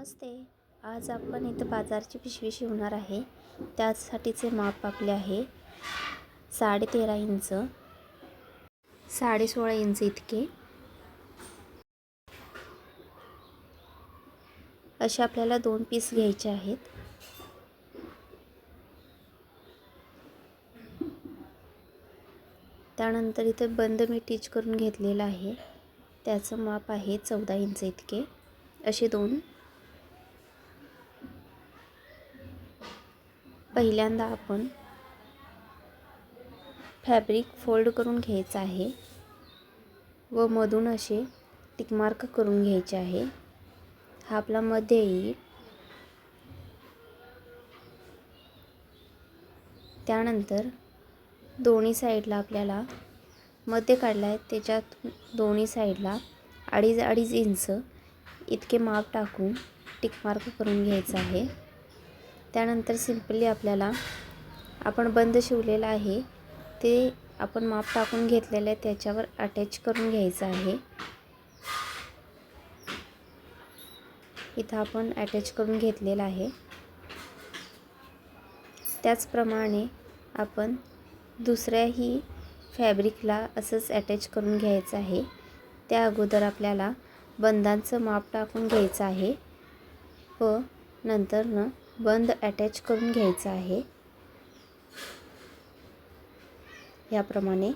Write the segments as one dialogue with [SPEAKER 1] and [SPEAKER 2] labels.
[SPEAKER 1] नमस्ते. आज आपण इथं बाजारची पिशवी शिवणार आहे. त्यासाठीचे माप आपले आहे. साडेतेरा इंच. साडेसोळा इंच इतके. असे आपल्याला दोन पीस घ्यायचे आहेत. त्यानंतर इथे बंद मी टीच करून घेतलेलं आहे. त्याचं माप आहे चौदा इंच इतके. असे दोन पहिल्यांदा आपण फॅब्रिक फोल्ड करून घ्यायचं आहे व मधून असे टिकमार्क करून घ्यायचे आहे. हा आपला मध्ये येईल. त्यानंतर दोन्ही साईडला आपल्याला मध्ये काढला आहे त्याच्यात दोन्ही साईडला अडीच अडीच इंच इतके माप टाकून टिकमार्क करून घ्यायचं आहे. त्यानंतर सिम्पली आपल्याला आपण बंद शिवलेलं आहे. ते आपण माप टाकून घेतलेलं आहे. त्याच्यावर अटॅच करून घ्यायचं आहे. इथं आपण अटॅच करून घेतलेलं आहे. त्याचप्रमाणे आपण दुसऱ्याही फॅब्रिकला असंच अटॅच करून घ्यायचं आहे. त्या अगोदर आपल्याला बंदांचं माप टाकून घ्यायचं आहे. व नंतरनं बंद अटॅच करून घ्यायचं आहे. याप्रमाणे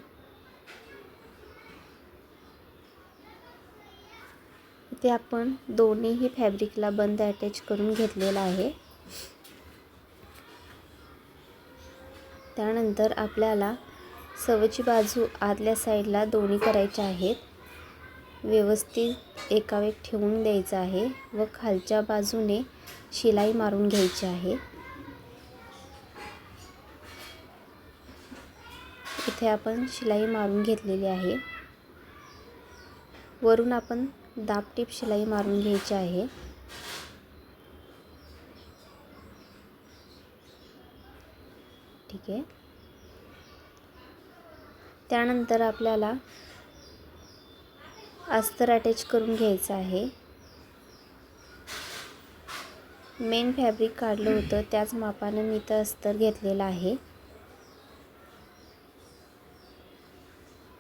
[SPEAKER 1] इथे आपण दोन्हीही फॅब्रिकला बंद अटॅच करून घेतलेला आहे. त्यानंतर आपल्याला सवची बाजू आतल्या साईडला दोन्ही करायच्या आहेत. व्यवस्थित एकावेग ठेवून द्यायचं आहे व खालच्या बाजूने शिलाई मारून घ्यायची आहे. इथे आपण शिलाई मारून घेतलेली आहे. वरून आपण दाबटीप शिलाई मारून घ्यायची आहे. ठीक आहे. त्यानंतर आपल्याला अस्तर अटॅच करून घ्यायचं आहे. मेन फॅब्रिक काढलं होतं त्याच मापानं मी तर अस्तर घेतलेलं आहे.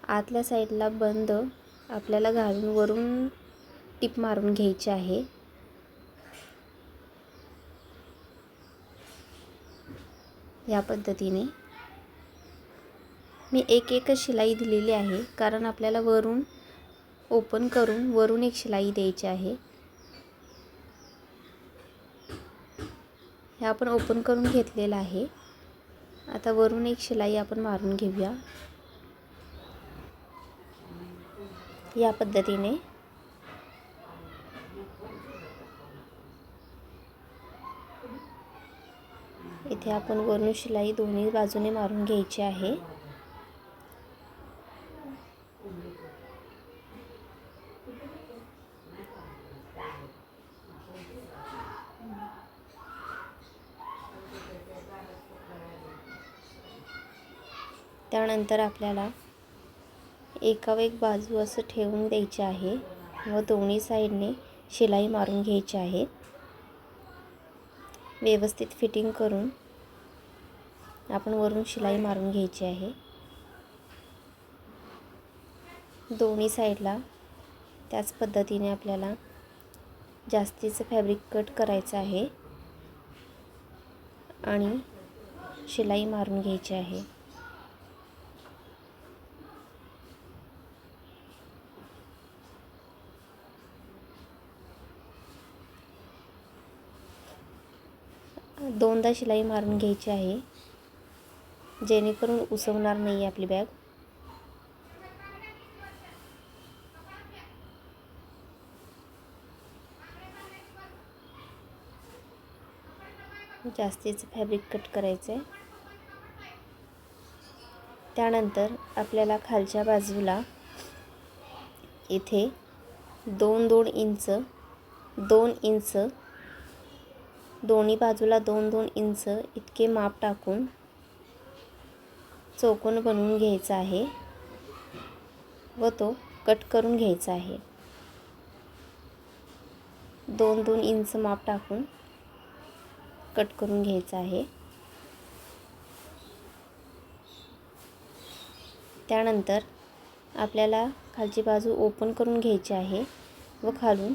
[SPEAKER 1] आतल्या साईडला बंद आपल्याला घालून वरून टिप मारून घ्यायची आहे. या पद्धतीने. मी एक एकच शिलाई दिलेली आहे कारण आपल्याला वरून ओपन करून वरून एक शिलाई द्यायची आहे. हे आपण ओपन करून घेतलेलं आहे. आता वरून एक शिलाई आपण मारून घेऊया. या पद्धतीने. इथे आपण वरून शिलाई दोन्ही बाजूने मारून घ्यायची आहे. त्यानंतर आपल्याला एका एक बाजू असं ठेवून द्यायची आहे व दोन्ही साईडने शिलाई मारून घ्यायची आहे. व्यवस्थित फिटिंग करून आपण वरून शिलाई मारून घ्यायची आहे. दोन्ही साईडला त्याच पद्धतीने आपल्याला जास्तीचं फॅब्रिक कट करायचं आहे आणि शिलाई मारून घ्यायची आहे. दोनदा शिलाई मारून घ्यायची आहे. जेणेकरून उसवणार नाही आपली बॅग. जास्तीचं फॅब्रिक कट करायचं आहे त्यानंतर आपल्याला खालच्या बाजूला इथे दोन दोन इंच दोन इंच दोन्ही बाजूला दोन दोन इंच इतके माप टाकून चौकोन बनवून घ्यायचा आहे व तो कट करून घ्यायचा आहे. दोन दोन इंच माप टाकून कट करून घ्यायचं आहे. त्यानंतर आपल्याला खालची बाजू ओपन करून घ्यायची आहे व खालून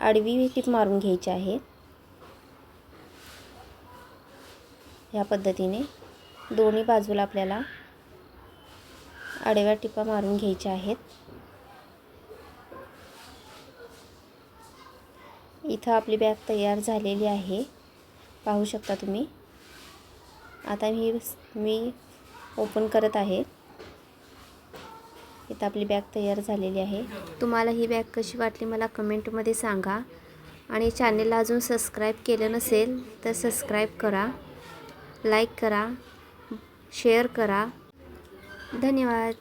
[SPEAKER 1] आडवी टीप मारून घ्यायची आहे. ह्या पद्धतीने दोन्ही बाजूला आपल्याला आडव्या टिपा मारून घ्यायच्या आहेत. इथं आपली बॅग तयार झालेली आहे. पाहू शकता तुम्ही. आता मी मी ओपन करत आहे. इथं आपली बॅग तयार झालेली आहे. तुम्हाला ही बॅग कशी वाटली मला कमेंटमध्ये सांगा. आणि चॅनेलला अजून सबस्क्राईब केलं नसेल तर सबस्क्राईब करा लाईक करा शेअर करा. धन्यवाद.